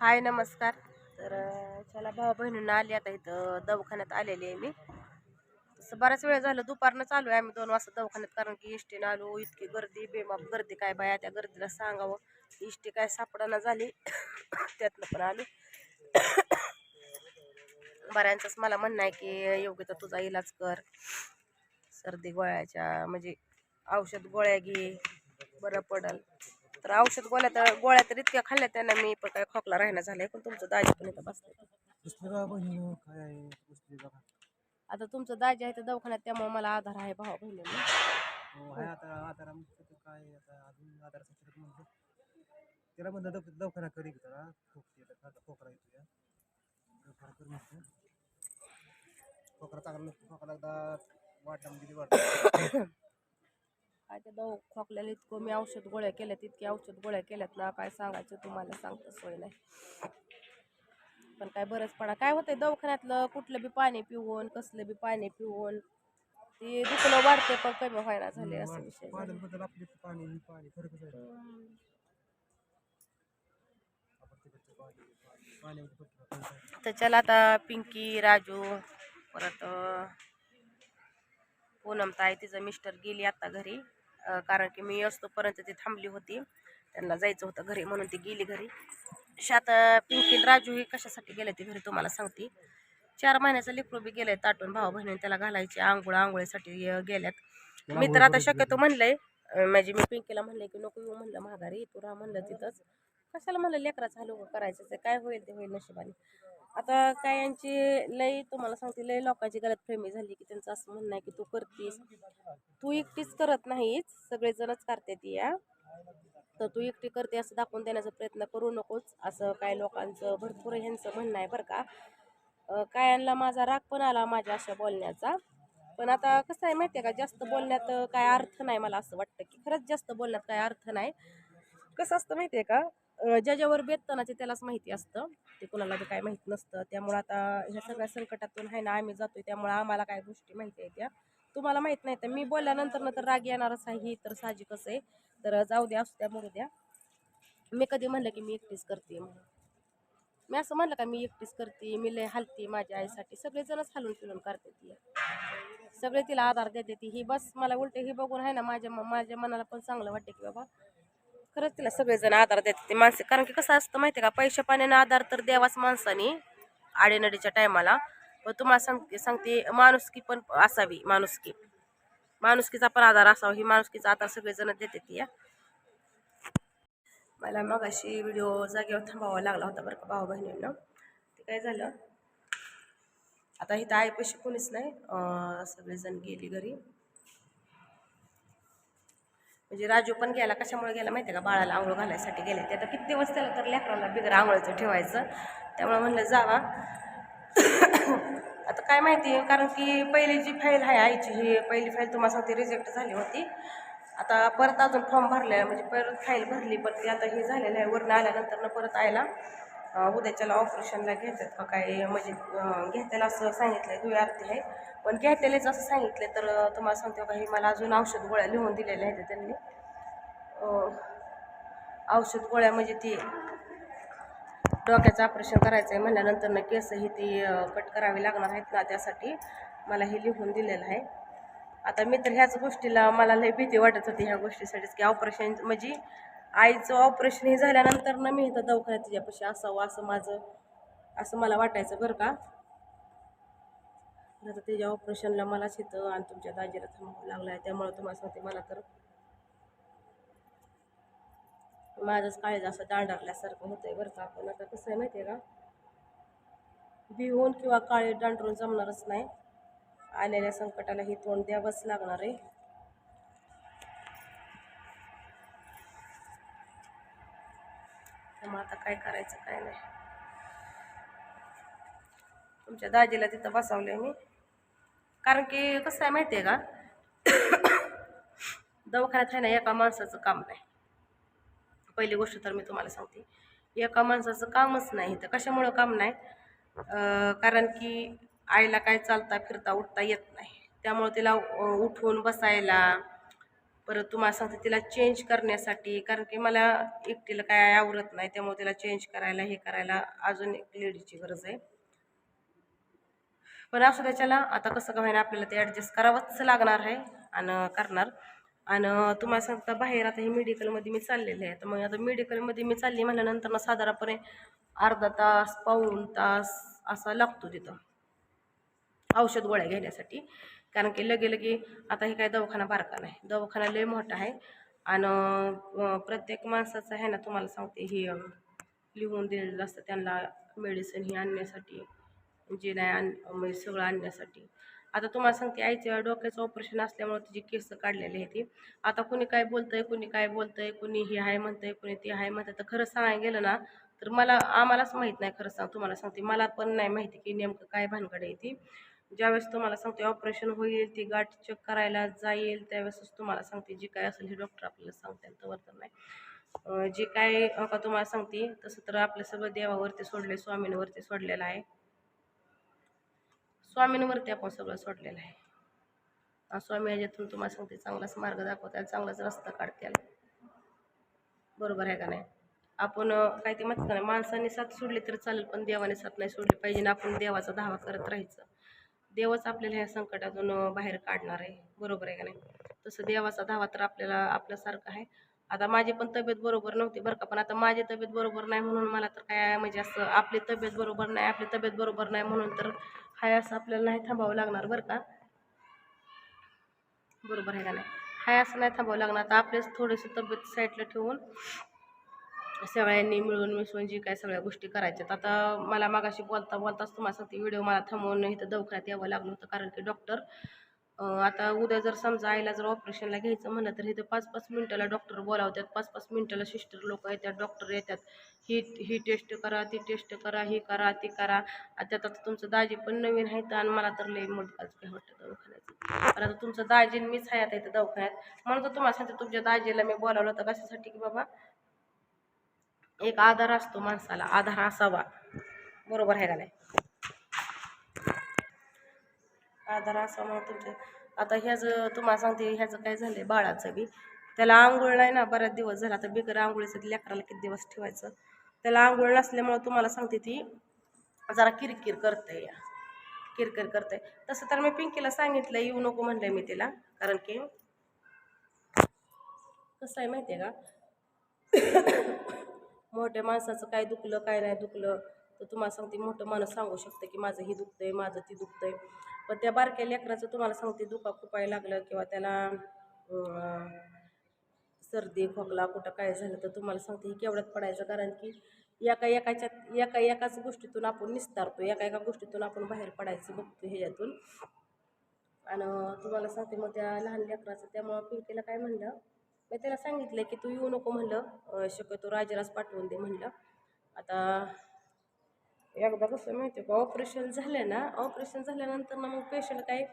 हाय नमस्कार. तर चला भाऊ बहिणींना आली आता इथं दवाखान्यात आलेली आहे मी. तसं बराच वेळ झालं दुपारनं चालू आहे आम्ही दोन वाजता दवाखान्यात कारण की इष्टीनं आलो इतकी गर्दी बेमाप गर्दी काय बाया त्या गर्दीला सांगावं. इष्टी काय सापडाना झाली त्यातनं पण आलो. बऱ्यांचंच मला म्हणणं आहे की योग्य तर तुझा इलाज कर. सर्दी गोळ्याच्या म्हणजे औषध गोळ्या घे बरं पडल. तर औषध गोळ्या तर गोळ्या तर इतक्या खाल्ल्या त्यांना मी पण काय खोकला राहणं झालंय. पण तुमचं दाजी पण इथं बसले. बहिणी आता तुमचं दाजी आहे तर दवाखान्यात त्यामुळे मला आधार आहे भाऊ बहिणींना हो त्याला म्हणलं दव दवाखाना करी जरा खोकला येतो या. दवाखाना कर म्हणतो खोकला चांगला नसतो खोकला एकदा वाटला म्हणजे वाटला काय ते दव खोकल्याला इतकं मी औषध गोळ्या केल्यात इतकी औषध गोळ्या केल्यात ना काय सांगायचं तुम्हाला सांगतो सोय नाही पण काय बरंच पडा काय होतंय दवाखान्यातलं कुठलं बी पाणी पिऊन कसलं बी पाणी पिऊन ते दुखणं वाढते पण कमी व्हायला झाले असं विषय. पाण्याबद्दल आपली पाणी ही पाणी फरक आहे. तर चला आता पिंकी राजू परत पूनम ताई तिचं मिस्टर गेली आता घरी कारण की मी असतोपर्यंत ती थांबली होती. त्यांना जायचं होतं घरी म्हणून ती गेली घरी. शात पिंकी राजू हे कशासाठी गेले ते घरी तुम्हाला सांगते. चार महिन्याचं लेकरू बी गेलंय ताटून भाऊ बहिणीने त्याला घालायचे आंघोळ आंघोळीसाठी गेल्यात. मी तर आता शक्यतो म्हणलंय अं, म्हणजे मी पिंकीला म्हणलंय की नको येऊ म्हणलं महागारी तू राहा म्हणलं तिथंच. कशाला म्हणलं लेकराचं हलव करायचं ते काय होईल ते होईल नशिबाने. आता काय यांची लय तुम्हाला सांगते लय लोकांची गलत झाली की त्यांचं असं म्हणणं आहे की तू करतीस. तू एकटीच करत नाहीस सगळेजणच करते ती या तर तू एकटी करते असं दाखवून देण्याचा प्रयत्न करू नकोच असं काय लोकांचं भरपूर ह्यांचं म्हणणं आहे बरं का. कायांना माझा राग पण आला माझ्या अशा बोलण्याचा. पण आता कसं आहे माहिती आहे का जास्त बोलण्यात काय अर्थ नाही मला असं वाटतं की खरंच जास्त बोलण्यात काय अर्थ नाही. कसं असतं माहिती आहे का ज्याच्यावर बेततं ना ते त्यालाच माहिती असतं. ते कुणाला ते काय माहीत नसतं. त्यामुळं आता ह्या सगळ्या संकटातून आहे ना आम्ही जातोय. त्यामुळं आम्हाला काय गोष्टी माहिती आहेत त्या तुम्हाला माहीत नाही तर मी बोलल्यानंतर ना तर राग येणारच आहे. ही तर साहजिकच आहे. तर जाऊ द्या असू द्या मरू द्या. मी कधी म्हणलं की मी एकटीच करते म्हणून. मी असं म्हणलं का मी एकटीच करते मी लय हलते माझ्या आईसाठी. सगळेजणच हलून फिरून करते ती. सगळे तिला आधार देते ती. ही बस मला उलटे ही बघून आहे ना माझ्या माझ्या मनाला पण चांगलं वाटते की बाबा खरंच तिला सगळेजण आधार देतात ते माणसे. कारण की कसं असतं माहिती आहे का पैशा पाण्याने आधार तर द्यावाच माणसाने आडेनडीच्या टायमाला. पण तुम्हाला सांग सांगते माणुसकी पण असावी माणुसकी. माणुसकीचा पण आधार असावा ही माणुसकीचा आधार सगळेजण देते ती या मला मग अशी व्हिडिओ जागेवर थांबावा लागला होता बरं का भाऊ बहिणींना ते काय झालं आता इथं आईपाशी कोणीच नाही सगळेजण गेली घरी. म्हणजे राजू पण गेला कशामुळे गेला माहिती आहे का? बाळाला आंघोळ घालायसाठी गेले. ते आता किती दिवस त्याला तर लेकराला बिगर आंघोळीचं ठेवायचं. त्यामुळे म्हणलं जावा. आता काय माहिती आहे कारण की पहिली जी फाईल आहे आईची ही पहिली फाईल तुम्हाला सांगते रिजेक्ट झाली होती. आता परत अजून फॉर्म भरलेला म्हणजे परत फाईल भरली पण ती आता हे झालेलं आहे. वरून आल्यानंतर परत आयला. उद्याच्याला ऑपरेशनला घेतात का काय म्हणजे अं, असं सांगितलं आहे दुई आरती आहे. पण घेतेलेच असं सांगितलं तर तुम्हाला सांगते का हे मला अजून औषध गोळ्या लिहून दिलेल्या आहेत त्यांनी. औषध गोळ्या म्हणजे ती डोक्याचं ऑपरेशन करायचं आहे म्हणल्यानंतर ना केसही ती कट करावी लागणार आहेत ना त्यासाठी. मला हे लिहून दिलेलं आहे. आता मी तर ह्याच गोष्टीला मला लय भीती वाटत होती ह्या गोष्टीसाठीच की ऑपरेशन म्हणजे आईचं ऑपरेशन हे झाल्यानंतर ना मी इथं दवाखान्यात तिच्यापाशी असावं असं माझं असं मला वाटायचं बरं का. आता त्याच्या ऑपरेशनला मलाच येतं आणि तुमच्या दाजीला थांबावं लागलं आहे त्यामुळे तुम्हाला सांगते मला तर. माझंच काळीज असं दांडारल्यासारखं होतंय बरं का. पण आता कसं आहे माहिती आहे का? भिवून किंवा काळे दांडरून जमणारच नाही. आलेल्या संकटाला ही तोंड द्यावंच लागणार आहे. मग आता काय करायचं काय नाही. तुमच्या दाजीला तिथं बसवलंय मी. कारण की कसं आहे माहिती आहे का? दवाखान्यात आहे ना एका माणसाचं काम नाही. पहिली गोष्ट तर मी तुम्हाला सांगते. एका माणसाचं कामच नाही तर कशामुळं काम नाही? कारण की आईला काय चालता फिरता उठता येत नाही. त्यामुळे तिला उठून बसायला परत तुम्हाला सांगते तिला चेंज करण्यासाठी कारण की मला एकटीला काय आवडत नाही त्यामुळे तिला चेंज करायला हे करायला अजून एक लेडीची गरज आहे. पण असं त्याच्याला आता कसं का होईना आपल्याला ते ॲडजस्ट करावंच लागणार आहे आणि करणार. आणि तुम्हाला सांगता बाहेर आता हे मेडिकलमध्ये मी चाललेले आहे तर मग आता मेडिकलमध्ये मी चालली म्हणल्यानंतर ना साधारणपणे अर्धा तास पाऊण तास असा लागतो तिथं. औषध गोळ्या घेण्यासाठी. कारण की लगे लगे आता हे काय दवाखाना बारका नाही. दवाखाना लय मोठा आहे. आणि प्रत्येक माणसाचं आहे ना तुम्हाला सांगते हे लिहून दिलेलं असतं त्यांना मेडिसिन ही आणण्यासाठी जे नाही आण म्हणजे सगळं आणण्यासाठी. आता तुम्हाला सांगते आईच्या डोक्याचं ऑपरेशन असल्यामुळे तिची केस काढलेली आहे ती आता कुणी काय बोलतंय कुणी काय बोलतंय कुणी हे आहे म्हणतंय कुणी ते आहे म्हणतंय तर खरं सांगायला गेलं ना तर मला आम्हालाच माहीत नाही खरं सांग तुम्हाला सांगते. मला पण नाही माहिती की नेमकं काय भानगड आहे ती. ज्यावेळेस तुम्हाला सांगते ऑपरेशन होईल ती गाठ चेक करायला जाईल त्यावेळेसच तुम्हाला सांगते जी काय असेल हे डॉक्टर आपल्याला सांगते वर्तन तर नाही. जे काय का तुम्हाला सांगते तसं तर आपलं सगळं देवावरती सोडले स्वामींवरती सोडलेलं आहे. स्वामींवरती आपण सगळं सोडलेलं आहे. स्वामी याच्यातून तुम्हाला सांगते चांगलाच मार्ग दाखवतात चांगलाच रस्ता काढतील. बरोबर आहे का नाही? आपण काय ते म्हणतात का नाही माणसाने साथ सोडली तर चालेल पण देवाने साथ नाही सोडली पाहिजे ना आपण देवाचा धावा करत राहायचं. देवच आपल्याला ह्या संकटातून बाहेर काढणार आहे. बरोबर आहे का नाही? तसं देवाचा धावा तर आपल्याला आपल्यासारखा आहे. आता माझी पण तब्येत बरोबर नव्हती बरं का पण आता माझी तब्येत बरोबर नाही म्हणून मला तर काय म्हणजे असं आपली तब्येत बरोबर नाही आपली तब्येत बरोबर नाही म्हणून तर हाय असं आपल्याला नाही थांबावं लागणार बरं का? बरोबर आहे का नाही? हाय असं नाही थांबावं लागणार. आता आपलेच थोडीशी तब्येत साईडला ठेवून सगळ्यांनी मिळून मिसळून जी काय सगळ्या गोष्टी करायच्यात. आता मला मागाशी बोलता बोलताच तुम्हाला सांगते व्हिडिओ मला थांबवून इथं दवाखान्यात यावं लागलं होतं. कारण की डॉक्टर आता उद्या जर समजा आईला जर ऑपरेशनला घ्यायचं म्हणलं तर इथं पाच पाच मिनिटाला डॉक्टर बोलावतात पाच पाच मिनिटाला सिस्टर लोक येतात डॉक्टर येतात ही ही टेस्ट करा ती टेस्ट करा ही करा ती करा. त्यात आता तुमचं दाजी पण नवीन आहेत आणि मला तर लई मोठं काय वाटतं दवाखान्याचं पण आता तुमचं दाजी मीच आहे आता इथं दवाखान्यात. म्हणून तर तुम्हाला सांगते तुमच्या दाजीला मी बोलावलं होतं कशासाठी की बाबा एक आधार असतो माणसाला आधार असावा. बरोबर आहे का नाही? आधार असावा म्हणून तुमच्या आता ह्याचं तुम्हाला सांगते ह्याचं काय झालंय बाळाचं बी. त्याला आंघोळ नाही ना बऱ्याच दिवस झाला तर बिगर आंघोळीचं ते लेकराला किती दिवस ठेवायचं? त्याला आंघोळ नसल्यामुळं तुम्हाला सांगते ती जरा किरकिर करते या किरकिर करते तसं तर मी पिंकीला सांगितलं येऊ नको म्हणलंय मी तिला कारण की कसं आहे माहिती आहे का? मोठ्या माणसाचं काय दुखलं काय नाही दुखलं तर तुम्हाला सांगते मोठं माणूस सांगू शकतं की माझं ही दुखतंय माझं ती दुखतंय. पण त्या बारक्या लेकराचं तुम्हाला सांगते दुखा खुपाय लागलं किंवा त्याला सर्दी खोकला कुठं काय झालं तर तुम्हाला सांगते ही केवढ्यात पडायचं. कारण की एका एकाच्या एका एकाच गोष्टीतून आपण निस्तारतो एका एका गोष्टीतून आपण बाहेर पडायचं बघतो ह्याच्यातून. आणि तुम्हाला सांगते मग त्या लहान लेकराचं त्यामुळं पिंकीला काय म्हणलं मी त्याला सांगितलं की तू येऊ नको म्हणलं शक्यतो राजालाच पाठवून दे म्हणलं. आता एकदा कसं माहिती आहे का ऑपरेशन झालं ना ऑपरेशन झाल्यानंतर ना मग पेशंट काय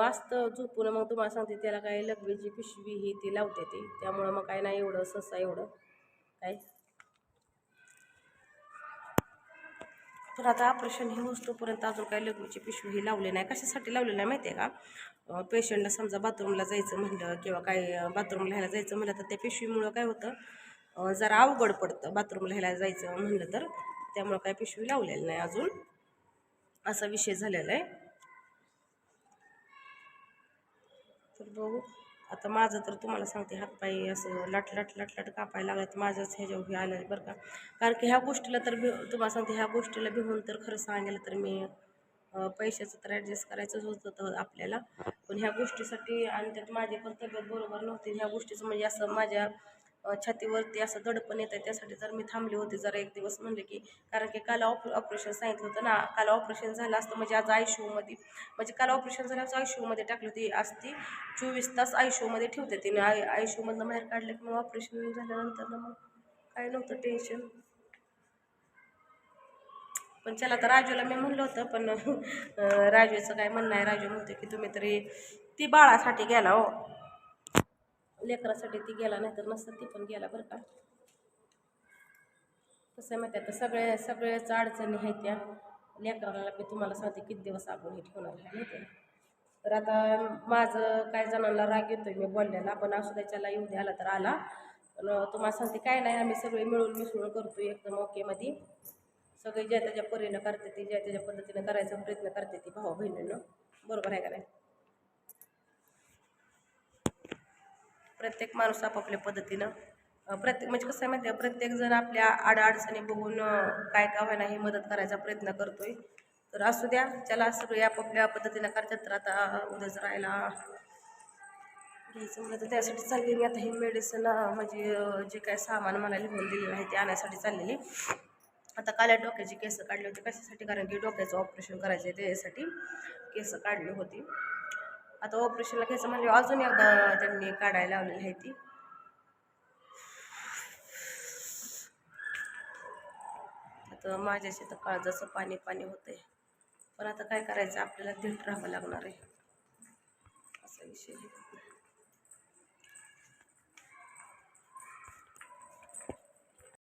असतं झोपून मग तुम्हाला सांगते त्याला काय लघवीची पिशवी ही ती लावते ती. त्यामुळं मग काय नाही एवढं ससा एवढं. काय? तर आता ऑपरेशन हे होतोपर्यंत अजून काही लग्नाची पिशवी ही लावली नाही. कशासाठी लावलेली नाही माहिती आहे का पेशंटला समजा बाथरूमला जायचं म्हणलं किंवा काय बाथरूम लिहायला जायचं म्हणलं तर त्या पिशवीमुळं काय होतं? जरा अवघड पडतं बाथरूम लिहायला जायचं म्हणलं तर. त्यामुळं काय पिशवी लावलेली नाही अजून. असा विषय झालेला आहे. तर बघू. आता माझं तर तुम्हाला सांगते हातपाय असं लट लट लट लट कापायला लागलं तर माझंच ह्याच्यावर हे आलं बरं का. कारण की ह्या गोष्टीला तर भि तुम्हाला सांगते ह्या गोष्टीला भिवून तर खरं सांगायला तर मी पैशाचं तर ॲडजस्ट करायचंच होतं आपल्याला. पण ह्या गोष्टीसाठी आणि त्यात माझी पण तब्येत बरोबर नव्हती. ह्या गोष्टीचं म्हणजे असं माझ्या छातीवरती असं दडपण येतं त्यासाठी जर मी थांबली होती जरा एक दिवस म्हणले की कारण की काल ऑप ऑपरेशन सांगितलं होतं ना काल ऑपरेशन झालं असतं म्हणजे आज आयमध्ये म्हणजे काल ऑपरेशन झालं आयमध्ये टाकली होती आज ती चोवीस तास आयमध्ये ठेवते तिने. आय आय मधनं बाहेर काढलं की मग ऑपरेशन झाल्यानंतर ना मग काय नव्हतं टेन्शन पण चला तर राजूला मी म्हणलं होतं पण राजूचं काय म्हणणं आहे? राजू म्हणते की तुम्ही तरी ती बाळासाठी गेला हो. लेकरासाठी ती गेला नाही तर नसतं ती पण गेला बरं का. कसं आहे माहिती आहे आता सगळे सगळ्याच अडचणी आहेत त्या. लेकराला मी तुम्हाला सांगते किती दिवस आपण हे ठेवणार आहे माहिती तर आता माझं काय जणांना राग येतोय मी बोलण्याला पण असू द्या त्याला येऊ द्याला तर आला. पण तुम्हाला सांगते काय नाही आम्ही सगळे मिळून मिसळून करतो एकदम ओकेमध्ये सगळे ज्या त्याच्या परीनं करते ती ज्या त्याच्या पद्धतीनं करायचा प्रयत्न करते ती भाऊ बहिणीनं बरोबर आहे का नाही? प्रत्येक माणूस आपापल्या पद्धतीनं प्रत्येक म्हणजे कसं आहे माहिती आहे प्रत्येक जण आपल्या अडचणी बघून काय काय व्हायला हे मदत करायचा प्रयत्न करतोय. तर असू द्या त्याला सगळे आपापल्या पद्धतीनं करतात तर आता उद्याच राहायला घ्यायचं म्हणलं तर त्यासाठी चालली मी. आता हे मेडिसिन म्हणजे जे काय सामान मला लिहून दिलेलं आहे ते आणण्यासाठी चाललेली. आता काल्या डोक्याची केस काढली होती कशासाठी? कारण की डोक्याचं ऑपरेशन करायचं आहे त्यासाठी. केस काढली होती. आता ऑपरेशनला घ्यायचं म्हणजे अजून एकदा त्यांनी काढायला लावलेली आहे ती. आता माझ्याशी तर काळजाचं पाणी पाणी होतंय. पण आता काय करायचं? आपल्याला धीट राहावं लागणार आहे. असा विषय